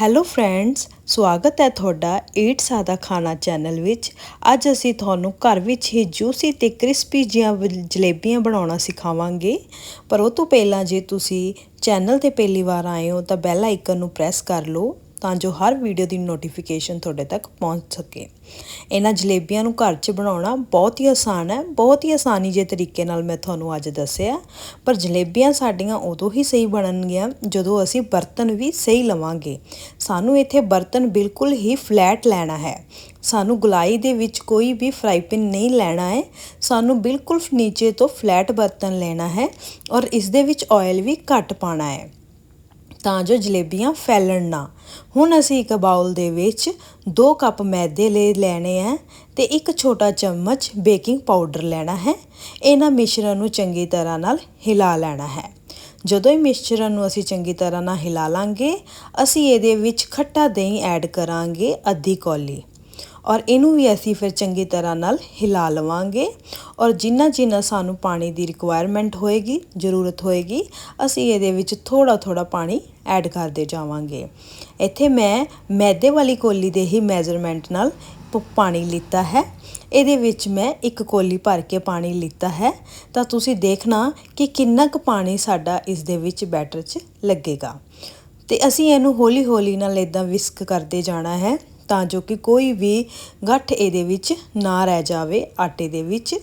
Hello friends, ਸਵਾਗਤ ਹੈ ਤੁਹਾਡਾ ਈਟ ਸਾਦਾ ਖਾਣਾ ਚੈਨਲ ਵਿੱਚ। ਅੱਜ ਅਸੀਂ ਤੁਹਾਨੂੰ ਘਰ ਵਿੱਚ ਹੀ ਜੂਸੀ ਤੇ ਕ੍ਰਿਸਪੀ ਜੀਆਂ ਵ- ਜਲੇਬੀਆਂ ਬਣਾਉਣਾ ਸਿਖਾਵਾਂਗੇ। ਪਰ ਉਹ ਤੋਂ ਪਹਿਲਾਂ ਜੇ ਤੁਸੀਂ ਚੈਨਲ ਤੇ ਪਹਿਲੀ ਵਾਰ ਆਏ ਹੋ ਤਾਂ ਬੈਲ ਆਈਕਨ ਨੂੰ ਪ੍ਰੈਸ ਕਰ ਲਓ। ਤਾਂ ਜੋ ਹਰ ਵੀਡੀਓ ਦੀ ਨੋਟੀਫਿਕੇਸ਼ਨ ਤੁਹਾਡੇ ਤੱਕ ਪਹੁੰਚ ਸਕੇ। ਇਹਨਾਂ ਜਲੇਬੀਆਂ ਨੂੰ ਘਰ 'ਚ ਬਣਾਉਣਾ ਬਹੁਤ ਹੀ ਆਸਾਨ ਹੈ, ਬਹੁਤ ਹੀ ਆਸਾਨੀ ਜੇ ਤਰੀਕੇ ਨਾਲ ਮੈਂ ਤੁਹਾਨੂੰ ਅੱਜ ਦੱਸਿਆ। ਪਰ ਜਲੇਬੀਆਂ ਸਾਡੀਆਂ ਉਦੋਂ ਹੀ ਸਹੀ ਬਣਨਗੀਆਂ ਜਦੋਂ ਅਸੀਂ ਬਰਤਨ ਵੀ ਸਹੀ ਲਵਾਂਗੇ। ਸਾਨੂੰ ਇੱਥੇ ਬਰਤਨ ਬਿਲਕੁਲ ਹੀ ਫਲੈਟ ਲੈਣਾ ਹੈ। ਸਾਨੂੰ ਗੁਲਾਈ ਦੇ ਵਿੱਚ ਕੋਈ ਵੀ ਫਰਾਈ ਪੈਨ ਨਹੀਂ ਲੈਣਾ ਹੈ। ਸਾਨੂੰ ਬਿਲਕੁਲ ਨੀਚੇ ਤੋਂ ਫਲੈਟ ਬਰਤਨ ਲੈਣਾ ਹੈ ਔਰ ਇਸ ਦੇ ਵਿੱਚ ਆਇਲ ਵੀ ਘੱਟ ਪਾਣਾ ਹੈ। ਤਾਂ ਜੋ ਜਲੇਬੀਆਂ ਫੈਲਣ ਨਾ। ਹੁਣ ਅਸੀਂ ਇੱਕ ਬਾਉਲ ਦੇ ਵਿੱਚ 2 ਕੱਪ ਮੈਦੇ ਲੈ ਲੈਣੇ ਆ ਤੇ ਇੱਕ ਛੋਟਾ ਚਮਚ ਬੇਕਿੰਗ ਪਾਊਡਰ ਲੈਣਾ ਹੈ। ਇਹਨਾਂ ਮਿਸ਼ਰਣ ਨੂੰ ਚੰਗੀ ਤਰ੍ਹਾਂ ਨਾਲ ਹਿਲਾ ਲੈਣਾ ਹੈ। ਜਦੋਂ ਇਹ ਮਿਸ਼ਰਣ ਨੂੰ ਅਸੀਂ ਚੰਗੀ ਤਰ੍ਹਾਂ ਨਾਲ ਹਿਲਾ ਲਾਂਗੇ, ਅਸੀਂ ਇਹਦੇ ਵਿੱਚ ਖੱਟਾ ਦਹੀਂ ਐਡ ਕਰਾਂਗੇ ਅੱਧੀ ਕੌਲੀ। ਔਰ ਇਹਨੂੰ ਵੀ ਅਸੀਂ ਫਿਰ ਚੰਗੀ ਤਰ੍ਹਾਂ ਨਾਲ ਹਿਲਾ ਲਵਾਂਗੇ। ਔਰ ਜਿੰਨਾ ਜਿੰਨਾ ਸਾਨੂੰ ਪਾਣੀ ਦੀ ਰਿਕੁਆਇਰਮੈਂਟ ਹੋਏਗੀ, ਜ਼ਰੂਰਤ ਹੋਏਗੀ, ਅਸੀਂ ਇਹਦੇ ਵਿੱਚ ਥੋੜਾ ਥੋੜਾ ਪਾਣੀ ਐਡ ਕਰਦੇ ਜਾਵਾਂਗੇ। ਇੱਥੇ ਮੈਂ ਮੈਦੇ ਵਾਲੀ ਕੋਲੀ ਦੇ ਹੀ ਮੈਜ਼ਰਮੈਂਟ ਨਾਲ ਪ- ਪਾਣੀ ਲਿੱਤਾ ਹੈ। ਇਹਦੇ ਵਿੱਚ ਮੈਂ ਇੱਕ ਕੋਲੀ ਭਰ ਕੇ ਪਾਣੀ ਲਿੱਤਾ ਹੈ। ਤਾਂ ਤੁਸੀਂ ਦੇਖਣਾ ਕਿ ਕਿੰਨਾ ਕੁ ਪਾਣੀ ਸਾਡਾ ਇਸ ਦੇ ਵਿੱਚ ਬੈਟਰ 'ਚ ਲੱਗੇਗਾ। ਤੇ ਅਸੀਂ ਇਹਨੂੰ ਹੌਲੀ ਹੌਲੀ ਨਾਲ ਇਦਾਂ ਵਿਸਕ ਕਰਦੇ ਜਾਣਾ ਹੈ। ਤਾਂ ਜੋ ਕਿ ਕੋਈ ਵੀ ਗੱਠ ਇਹਦੇ ਵਿੱਚ ਨਾ ਰਹਿ ਜਾਵੇ, ਆਟੇ ਦੇ ਵਿੱਚ,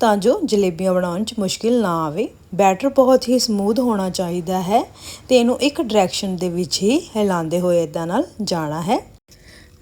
ਤਾਂ ਜੋ ਜਲੇਬੀਆਂ ਬਣਾਉਣ 'ਚ ਮੁਸ਼ਕਿਲ ਨਾ ਆਵੇ। ਬੈਟਰ ਬਹੁਤ ਹੀ ਸਮੂਥ ਹੋਣਾ ਚਾਹੀਦਾ ਹੈ ਤੇ ਇਹਨੂੰ ਇੱਕ ਡਾਇਰੈਕਸ਼ਨ ਦੇ ਵਿੱਚ ਹੀ ਹਿਲਾਉਂਦੇ ਹੋਏ ਇਦਾਂ ਨਾਲ ਜਾਣਾ ਹੈ।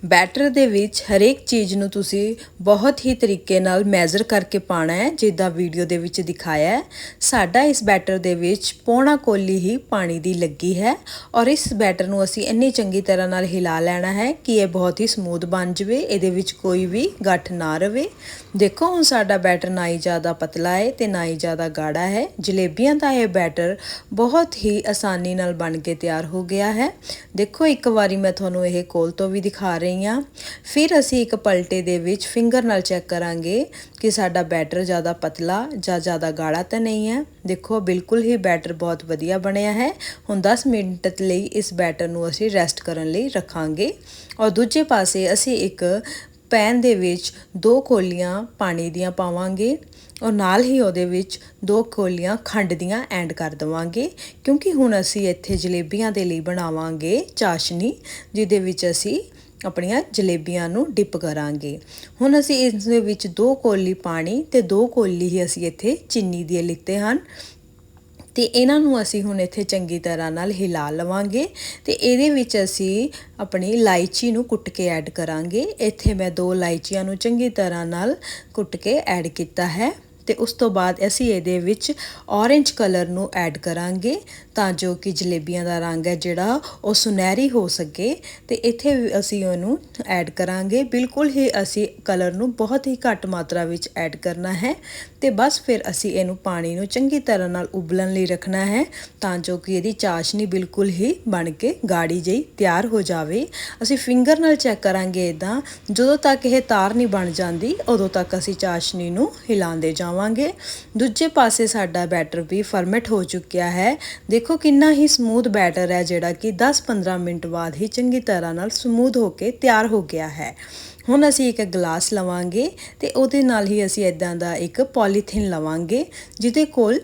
ਬੈਟਰ ਦੇ ਵਿੱਚ ਹਰੇਕ ਚੀਜ਼ ਨੂੰ ਤੁਸੀਂ ਬਹੁਤ ਹੀ ਤਰੀਕੇ ਨਾਲ ਮੈਜ਼ਰ ਕਰਕੇ ਪਾਣਾ ਹੈ, ਜਿੱਦਾਂ ਵੀਡੀਓ ਦੇ ਵਿੱਚ ਦਿਖਾਇਆ ਹੈ। ਸਾਡਾ ਇਸ ਬੈਟਰ ਦੇ ਵਿੱਚ ਪੌਣਾ ਕੋਲੀ ਹੀ ਪਾਣੀ ਦੀ ਲੱਗੀ ਹੈ ਔਰ ਇਸ ਬੈਟਰ ਨੂੰ ਅਸੀਂ ਇੰਨੀ ਚੰਗੀ ਤਰ੍ਹਾਂ ਨਾਲ ਹਿਲਾ ਲੈਣਾ ਹੈ ਕਿ ਇਹ ਬਹੁਤ ਹੀ ਸਮੂਥ ਬਣ ਜਵੇ, ਇਹਦੇ ਵਿੱਚ ਕੋਈ ਵੀ ਗੱਠ ਨਾ ਰਵੇ। ਦੇਖੋ, ਹੁਣ ਸਾਡਾ ਬੈਟਰ ਨਾ ਹੀ ਜ਼ਿਆਦਾ ਪਤਲਾ ਹੈ ਤੇ ਨਾ ਹੀ ਜ਼ਿਆਦਾ ਗਾੜਾ ਹੈ। ਜਲੇਬੀਆਂ ਦਾ ਇਹ ਬੈਟਰ ਬਹੁਤ ਹੀ ਆਸਾਨੀ ਨਾਲ ਬਣ ਕੇ ਤਿਆਰ ਹੋ ਗਿਆ ਹੈ। ਦੇਖੋ, ਇੱਕ ਵਾਰੀ ਮੈਂ ਤੁਹਾਨੂੰ ਇਹ ਕੋਲ ਤੋਂ ਵੀ ਦਿਖਾ ਰਹੀ ਹਾਂ ਫਿਰ ਅਸੀਂ ਇੱਕ ਪਲਟੇ ਦੇ ਵਿੱਚ ਫਿੰਗਰ ਨਾਲ ਚੈੱਕ ਕਰਾਂਗੇ ਕਿ ਸਾਡਾ ਬੈਟਰ ਜ਼ਿਆਦਾ ਪਤਲਾ ਜਾਂ ਜ਼ਿਆਦਾ ਗਾੜਾ ਤਾਂ ਨਹੀਂ ਹੈ। ਦੇਖੋ ਬਿਲਕੁਲ ਹੀ ਬੈਟਰ ਬਹੁਤ ਵਧੀਆ ਬਣਿਆ ਹੈ। ਹੁਣ 10 ਮਿੰਟ ਲਈ ਇਸ ਬੈਟਰ ਨੂੰ ਅਸੀਂ ਰੈਸਟ ਕਰਨ ਲਈ ਰੱਖਾਂਗੇ। ਔਰ ਦੂਜੇ ਪਾਸੇ ਅਸੀਂ ਇੱਕ ਪੈਨ ਦੇ ਵਿੱਚ ਦੋ ਕੋਲੀਆਂ ਪਾਣੀ ਦੀਆਂ ਪਾਵਾਂਗੇ ਔਰ ਨਾਲ ਹੀ ਉਹਦੇ ਵਿੱਚ ਦੋ ਕੋਲੀਆਂ ਖੰਡ ਦੀਆਂ ਐਡ ਕਰ ਦਵਾਂਗੇ। ਕਿਉਂਕਿ ਹੁਣ ਅਸੀਂ ਇੱਥੇ ਜਲੇਬੀਆਂ ਦੇ ਲਈ ਬਣਾਵਾਂਗੇ ਚਾਸ਼ਨੀ, ਜਿਹਦੇ ਵਿੱਚ ਅਸੀਂ ਆਪਣੀਆਂ ਜਲੇਬੀਆਂ ਨੂੰ ਡਿਪ ਕਰਾਂਗੇ। ਹੁਣ ਅਸੀਂ ਇਸ ਦੇ ਵਿੱਚ ਦੋ ਕੋਲੀ ਪਾਣੀ ਤੇ ਦੋ ਕੋਲੀ ਹੀ ਅਸੀਂ ਇੱਥੇ ਚੀਨੀ ਦੇ ਲਿੱਤੇ ਹਨ। ਤੇ ਇਹਨਾਂ ਨੂੰ ਅਸੀਂ ਹੁਣ ਇੱਥੇ ਚੰਗੀ ਤਰ੍ਹਾਂ ਨਾਲ ਹਿਲਾ ਲਵਾਂਗੇ ਤੇ ਇਹਦੇ ਵਿੱਚ ਅਸੀਂ ਆਪਣੀ ਇਲਾਇਚੀ ਨੂੰ ਕੁੱਟ ਕੇ ਐਡ ਕਰਾਂਗੇ। ਇੱਥੇ ਮੈਂ ਦੋ ਇਲਾਇਚੀਆਂ ਨੂੰ ਚੰਗੀ ਤਰ੍ਹਾਂ ਨਾਲ ਕੁੱਟ ਕੇ ਐਡ ਕੀਤਾ ਹੈ। ਤੇ ਉਸ ਤੋਂ ਬਾਅਦ ਅਸੀਂ ਇਹਦੇ ਵਿੱਚ ਔਰੇਂਜ ਕਲਰ ਨੂੰ ਐਡ ਕਰਾਂਗੇ ਤਾਂ ਜੋ ਕਿ ਜਲੇਬੀਆਂ ਦਾ ਰੰਗ ਹੈ ਜਿਹੜਾ ਉਹ ਸੁਨਹਿਰੀ ਹੋ ਸਕੇ ਤੇ ਇੱਥੇ ਵੀ ਅਸੀਂ ਉਹਨੂੰ ਐਡ ਕਰਾਂਗੇ। ਬਿਲਕੁਲ ਹੀ ਅਸੀਂ ਕਲਰ ਨੂੰ ਬਹੁਤ ਹੀ ਘੱਟ ਮਾਤਰਾ ਵਿੱਚ ਐਡ ਕਰਨਾ ਹੈ ਤੇ ਬਸ ਫਿਰ ਅਸੀਂ ਇਹਨੂੰ ਪਾਣੀ ਨੂੰ ਚੰਗੀ ਤਰ੍ਹਾਂ ਨਾਲ ਉਬਲਣ ਲਈ ਰੱਖਣਾ ਹੈ ਤਾਂ ਜੋ ਕਿ ਇਹਦੀ ਚਾਸ਼ਨੀ ਬਿਲਕੁਲ ਹੀ ਬਣ ਕੇ ਗਾੜੀ ਜਿਹੀ ਤਿਆਰ ਹੋ ਜਾਵੇ। ਅਸੀਂ ਫਿੰਗਰ ਨਾਲ ਚੈੱਕ ਕਰਾਂਗੇ ਇਦਾਂ ਜਦੋਂ ਤੱਕ ਇਹ ਤਾਰ ਨਹੀਂ ਬਣ ਜਾਂਦੀ, ਉਦੋਂ ਤੱਕ ਅਸੀਂ ਚਾਸ਼ਨੀ ਨੂੰ ਹਿਲਾਉਂਦੇ ਜਾਵਾਂਗੇ। ਦੂਜੇ ਪਾਸੇ ਸਾਡਾ ਬੈਟਰ ਵੀ ਫਰਮੈਟ ਹੋ ਚੁੱਕਿਆ ਹੈ। ਦੇਖੋ ਕਿੰਨਾ ਹੀ ਸਮੂਥ ਬੈਟਰ ਹੈ ਜਿਹੜਾ ਕਿ 10-15 ਮਿੰਟ ਬਾਅਦ ਹੀ ਚੰਗੀ ਤਰ੍ਹਾਂ ਨਾਲ ਸਮੂਥ ਹੋ ਕੇ ਤਿਆਰ ਹੋ ਗਿਆ ਹੈ। ਹੁਣ ਅਸੀਂ ਇੱਕ ਗਲਾਸ ਲਵਾਂਗੇ ਤੇ ਉਹਦੇ ਨਾਲ ਹੀ ਅਸੀਂ ਇਦਾਂ ਦਾ ਇੱਕ ਪੋਲੀਥੀਨ ਲਵਾਂਗੇ, ਜਿਹਦੇ ਕੋਲ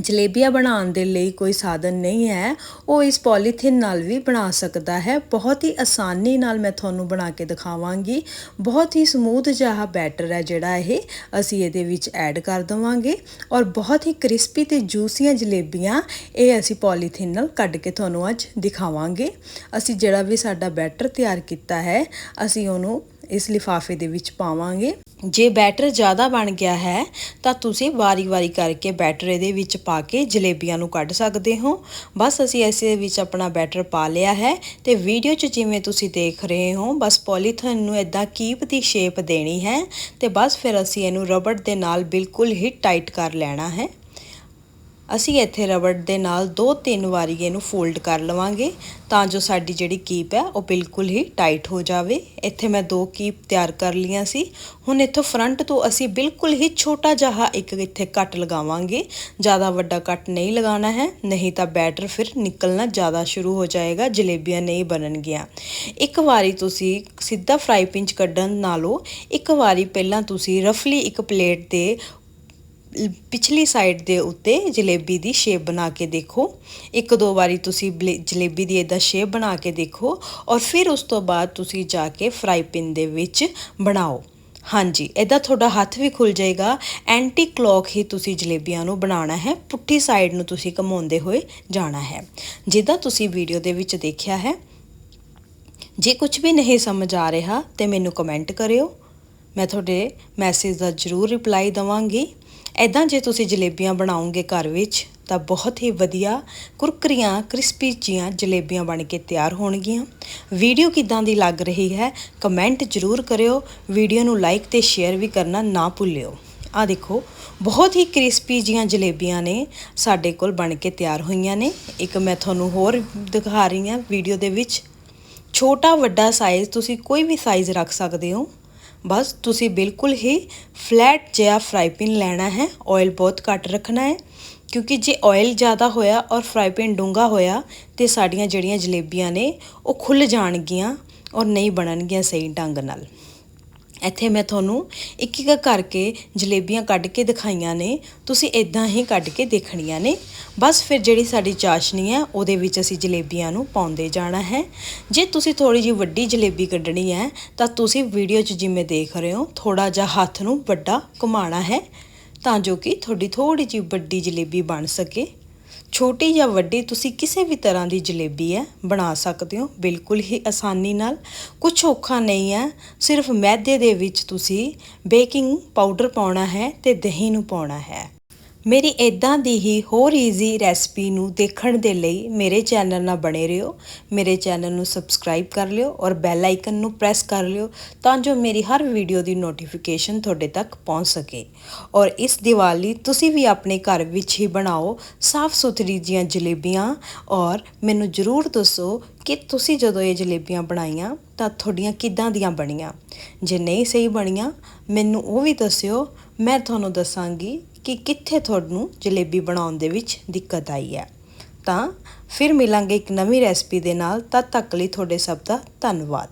ਜਲੇਬੀਆਂ ਬਣਾਉਣ ਦੇ ਲਈ ਕੋਈ ਸਾਧਨ ਨਹੀਂ ਹੈ, ਉਹ ਇਸ ਪੋਲੀਥੀਨ ਨਾਲ ਵੀ ਬਣਾ ਸਕਦਾ ਹੈ। ਬਹੁਤ ਹੀ ਆਸਾਨੀ ਨਾਲ ਮੈਂ ਤੁਹਾਨੂੰ ਬਣਾ ਕੇ ਦਿਖਾਵਾਂਗੀ। ਬਹੁਤ ਹੀ ਸਮੂਥ ਜਿਹਾ ਬੈਟਰ ਹੈ ਜਿਹੜਾ ਇਹ, ਅਸੀਂ ਇਹਦੇ ਵਿੱਚ ਐਡ ਕਰ ਦਵਾਂਗੇ। ਔਰ ਬਹੁਤ ਹੀ ਕ੍ਰਿਸਪੀ ਤੇ ਜੂਸੀਆਂ ਜਲੇਬੀਆਂ ਇਹ ਅਸੀਂ ਪੋਲੀਥੀਨ ਨਾਲ ਕੱਢ ਕੇ ਤੁਹਾਨੂੰ ਅੱਜ ਦਿਖਾਵਾਂਗੇ। ਅਸੀਂ ਜਿਹੜਾ ਵੀ ਸਾਡਾ ਬੈਟਰ ਤਿਆਰ ਕੀਤਾ ਹੈ, ਅਸੀਂ ਉਹਨੂੰ ਇਸ ਲਿਫਾਫੇ ਦੇ ਵਿੱਚ ਪਾਵਾਂਗੇ। ਜੇ ਬੈਟਰ ਜ਼ਿਆਦਾ ਬਣ ਗਿਆ ਹੈ, ਤਾਂ ਤੁਸੀਂ ਵਾਰੀ-ਵਾਰੀ ਕਰਕੇ ਬੈਟਰ ਇਹਦੇ ਵਿੱਚ ਪਾ ਕੇ ਜਲੇਬੀਆਂ ਨੂੰ ਕੱਢ ਸਕਦੇ ਹੋ। ਬਸ ਅਸੀਂ ਇਸੇ ਵਿੱਚ ਆਪਣਾ ਬੈਟਰ ਪਾ ਲਿਆ ਹੈ ਤੇ ਵੀਡੀਓ 'ਚ ਜਿਵੇਂ ਤੁਸੀਂ ਦੇਖ ਰਹੇ ਹੋ, ਬਸ ਪੋਲੀਥਨ ਨੂੰ ਇਦਾਂ ਕੀਪ ਦੀ ਸ਼ੇਪ ਦੇਣੀ ਹੈ ਤੇ ਬਸ ਫਿਰ ਅਸੀਂ ਇਹਨੂੰ ਰਬੜ ਦੇ ਨਾਲ ਬਿਲਕੁਲ ਹੀ ਟਾਈਟ ਕਰ ਲੈਣਾ ਹੈ। ਅਸੀਂ ਇੱਥੇ ਰਬੜ ਦੇ ਨਾਲ ਦੋ ਤਿੰਨ ਵਾਰੀ ਇਹਨੂੰ ਫੋਲਡ ਕਰ ਲਵਾਂਗੇ ਤਾਂ ਜੋ ਸਾਡੀ ਜਿਹੜੀ ਕੀਪ ਹੈ ਉਹ ਬਿਲਕੁਲ ਹੀ ਟਾਈਟ ਹੋ ਜਾਵੇ। ਇੱਥੇ ਮੈਂ ਦੋ ਕੀਪ ਤਿਆਰ ਕਰ ਲੀਆਂ ਸੀ। ਹੁਣ ਇੱਥੋਂ ਫਰੰਟ ਤੋਂ ਅਸੀਂ ਬਿਲਕੁਲ ਹੀ ਛੋਟਾ ਜਿਹਾ ਇੱਕ ਇੱਥੇ ਕੱਟ ਲਗਾਵਾਂਗੇ। ਜ਼ਿਆਦਾ ਵੱਡਾ ਕੱਟ ਨਹੀਂ ਲਗਾਉਣਾ ਹੈ, ਨਹੀਂ ਤਾਂ ਬੈਟਰ ਫਿਰ ਨਿਕਲਣਾ ਜ਼ਿਆਦਾ ਸ਼ੁਰੂ ਹੋ ਜਾਏਗਾ, ਜਲੇਬੀਆਂ ਨਹੀਂ ਬਣਨਗੀਆਂ। ਇੱਕ ਵਾਰੀ ਤੁਸੀਂ ਸਿੱਧਾ ਫਰਾਈ ਪਿੰਚ ਕੱਢਣ ਨਾਲੋਂ ਇੱਕ ਵਾਰੀ ਪਹਿਲਾਂ ਤੁਸੀਂ ਰਫਲੀ ਇੱਕ ਪਲੇਟ ਦੇ ਪਿਛਲੀ ਸਾਈਡ ਦੇ ਉੱਤੇ ਜਲੇਬੀ ਦੀ ਸ਼ੇਪ ਬਣਾ ਕੇ ਦੇਖੋ। ਇੱਕ ਦੋ ਵਾਰੀ ਤੁਸੀਂ ਜਲੇਬੀ ਦੀ ਇਦਾਂ ਸ਼ੇਪ ਬਣਾ ਕੇ ਦੇਖੋ ਔਰ ਫਿਰ ਉਸ ਤੋਂ ਬਾਅਦ ਤੁਸੀਂ ਜਾ ਕੇ ਫਰਾਈ ਪਿੰਨ ਦੇ ਵਿੱਚ ਬਣਾਓ। ਹਾਂਜੀ ਇਦਾਂ ਤੁਹਾਡਾ ਹੱਥ ਵੀ ਖੁੱਲ ਜਾਏਗਾ। ਐਂਟੀ ਕਲੌਕ ਹੀ ਤੁਸੀਂ ਜਲੇਬੀਆਂ ਨੂੰ ਬਣਾਉਣਾ ਹੈ। ਪੁੱਠੀ ਸਾਈਡ ਨੂੰ ਤੁਸੀਂ ਘਮਾਉਂਦੇ ਹੋਏ ਜਾਣਾ ਹੈ। ਜਿੱਦਾਂ ਤੁਸੀਂ ਵੀਡੀਓ ਦੇ ਵਿੱਚ ਦੇਖਿਆ ਹੈ। ਜੇ ਕੁਝ ਵੀ ਨਹੀਂ ਸਮਝ ਆ ਰਿਹਾ ਤੇ ਮੈਨੂੰ ਕਮੈਂਟ ਕਰਿਓ। ਮੈਂ ਤੁਹਾਡੇ ਮੈਸੇਜ ਦਾ ਜ਼ਰੂਰ ਰਿਪਲਾਈ ਦਵਾਂਗੀ। ਐਦਾਂ ਜੇ ਤੁਸੀਂ ਜਲੇਬੀਆਂ ਬਣਾਓਗੇ ਘਰ ਵਿੱਚ, ਤਾਂ ਬਹੁਤ ਹੀ ਵਧੀਆ ਕੁਰਕਰੀਆਂ, ਕ੍ਰਿਸਪੀ ਜੀਆਂ ਜਲੇਬੀਆਂ ਬਣ ਕੇ ਤਿਆਰ ਹੋਣਗੀਆਂ। ਵੀਡੀਓ ਕਿਦਾਂ ਦੀ ਲੱਗ ਰਹੀ ਹੈ, ਕਮੈਂਟ ਜ਼ਰੂਰ ਕਰਿਓ। ਵੀਡੀਓ ਨੂੰ ਲਾਈਕ ਤੇ ਸ਼ੇਅਰ ਵੀ ਕਰਨਾ ਨਾ ਭੁੱਲਿਓ। ਆ ਦੇਖੋ, ਬਹੁਤ ਹੀ ਕ੍ਰਿਸਪੀ ਜੀਆਂ ਜਲੇਬੀਆਂ ਨੇ ਸਾਡੇ ਕੋਲ ਬਣ ਕੇ ਤਿਆਰ ਹੋਈਆਂ ਨੇ। ਇੱਕ ਮੈਂ ਤੁਹਾਨੂੰ ਹੋਰ ਦਿਖਾ ਰਹੀ ਹਾਂ ਵੀਡੀਓ ਦੇ ਵਿੱਚ। ਛੋਟਾ ਵੱਡਾ ਸਾਈਜ਼ ਤੁਸੀਂ ਕੋਈ ਵੀ ਸਾਈਜ਼ ਰੱਖ ਸਕਦੇ ਹੋ। ਬਸ ਤੁਸੀਂ ਬਿਲਕੁਲ ਹੀ ਫਲੈਟ ਜਿਹਾ ਫਰਾਈ ਪੈਨ ਲੈਣਾ ਹੈ ਆਇਲ ਬਹੁਤ ਘੱਟ ਰੱਖਣਾ ਹੈ, ਕਿਉਂਕਿ ਜੇ ਆਇਲ ਜ਼ਿਆਦਾ ਹੋਇਆ ਔਰ ਫਰਾਈ ਪੈਨ ਡੂੰਗਾ ਹੋਇਆ ਤੇ ਸਾਡੀਆਂ ਜਿਹੜੀਆਂ ਜਲੇਬੀਆਂ ਨੇ ਉਹ ਖੁੱਲ ਜਾਣਗੀਆਂ ਔਰ ਨਹੀਂ ਬਣਨਗੀਆਂ ਸਹੀ ਢੰਗ ਨਾਲ। ਇੱਥੇ ਮੈਂ ਤੁਹਾਨੂੰ ਇੱਕ ਇੱਕ ਕਰਕੇ ਜਲੇਬੀਆਂ ਕੱਢ ਕੇ ਦਿਖਾਈਆਂ ਨੇ, ਤੁਸੀਂ ਇਦਾਂ ਹੀ ਕੱਢ ਕੇ ਦੇਖਣੀਆਂ ਨੇ। ਬਸ ਫਿਰ ਜਿਹੜੀ ਸਾਡੀ ਚਾਸ਼ਨੀ ਹੈ, ਉਹਦੇ ਵਿੱਚ ਅਸੀਂ ਜਲੇਬੀਆਂ ਨੂੰ ਪਾਉਂਦੇ ਜਾਣਾ ਹੈ। ਜੇ ਤੁਸੀਂ ਥੋੜੀ ਜਿਹੀ ਵੱਡੀ ਜਲੇਬੀ ਕੱਢਣੀ ਹੈ, ਤਾਂ ਤੁਸੀਂ ਵੀਡੀਓ 'ਚ ਜਿਵੇਂ ਦੇਖ ਰਹੇ ਹੋ ਥੋੜਾ ਜਿਹਾ ਹੱਥ ਨੂੰ ਵੱਡਾ ਘੁਮਾਣਾ ਹੈ, ਤਾਂ ਜੋ ਕਿ ਤੁਹਾਡੀ ਥੋੜੀ ਜਿਹੀ ਵੱਡੀ ਜਲੇਬੀ ਬਣ ਸਕੇ। ਛੋਟੀ ਜਾਂ ਵੱਡੀ ਤੁਸੀਂ ਕਿਸੇ ਵੀ ਤਰ੍ਹਾਂ ਦੀ ਜਲੇਬੀ ਹੈ, ਬਣਾ ਸਕਦੇ ਹੋ। ਬਿਲਕੁਲ ਹੀ ਆਸਾਨੀ ਨਾਲ। ਕੁਝ ਔਖਾ ਨਹੀਂ ਹੈ। ਸਿਰਫ ਮੈਦੇ ਦੇ ਵਿੱਚ ਤੁਸੀਂ ਬੇਕਿੰਗ ਪਾਊਡਰ ਪਾਉਣਾ ਹੈ ਤੇ ਦਹੀਂ ਨੂੰ ਪਾਉਣਾ ਹੈ। ਮੇਰੀ ਇਦਾਂ ਦੀ ਹੀ ਹੋਰ ਈਜ਼ੀ ਰੈਸਪੀ ਨੂੰ ਦੇਖਣ ਦੇ ਲਈ ਮੇਰੇ ਚੈਨਲ ਨਾਲ ਬਣੇ ਰਹੋ। ਮੇਰੇ ਚੈਨਲ ਨੂੰ ਸਬਸਕ੍ਰਾਈਬ ਕਰ ਲਿਓ ਔਰ ਬੈਲ ਆਈਕਨ ਨੂੰ ਪ੍ਰੈਸ ਕਰ ਲਿਓ ਤਾਂ ਜੋ ਮੇਰੀ ਹਰ ਵੀਡੀਓ ਦੀ ਨੋਟੀਫਿਕੇਸ਼ਨ ਤੁਹਾਡੇ ਤੱਕ ਪਹੁੰਚ ਸਕੇ। ਔਰ ਇਸ ਦੀਵਾਲੀ ਤੁਸੀਂ ਵੀ ਆਪਣੇ ਘਰ ਵਿੱਚ ਹੀ ਬਣਾਓ ਸਾਫ਼ ਸੁਥਰੀ ਜੀਆਂ ਜਲੇਬੀਆਂ ਔਰ ਮੈਨੂੰ ਜ਼ਰੂਰ ਦੱਸੋ ਕਿ ਤੁਸੀਂ ਜਦੋਂ ਇਹ ਜਲੇਬੀਆਂ ਬਣਾਈਆਂ ਤਾਂ ਤੁਹਾਡੀਆਂ ਕਿੱਦਾਂ ਦੀਆਂ ਬਣੀਆਂ? ਜੇ ਨਹੀਂ ਸਹੀ ਬਣੀਆਂ, ਮੈਨੂੰ ਉਹ ਵੀ ਦੱਸਿਓ ਮੈਂ ਤੁਹਾਨੂੰ ਦੱਸਾਂਗੀ ਕਿ ਕਿੱਥੇ ਤੁਹਾਨੂੰ ਜਲੇਬੀ ਬਣਾਉਣ ਦੇ ਵਿੱਚ ਦਿੱਕਤ ਆਈ ਹੈ। ਤਾਂ ਫਿਰ ਮਿਲਾਂਗੇ ਇੱਕ ਨਵੀਂ ਰੈਸਪੀ ਦੇ ਨਾਲ, ਤਦ ਤੱਕ ਲਈ ਤੁਹਾਡੇ ਸਭ ਦਾ ਧੰਨਵਾਦ।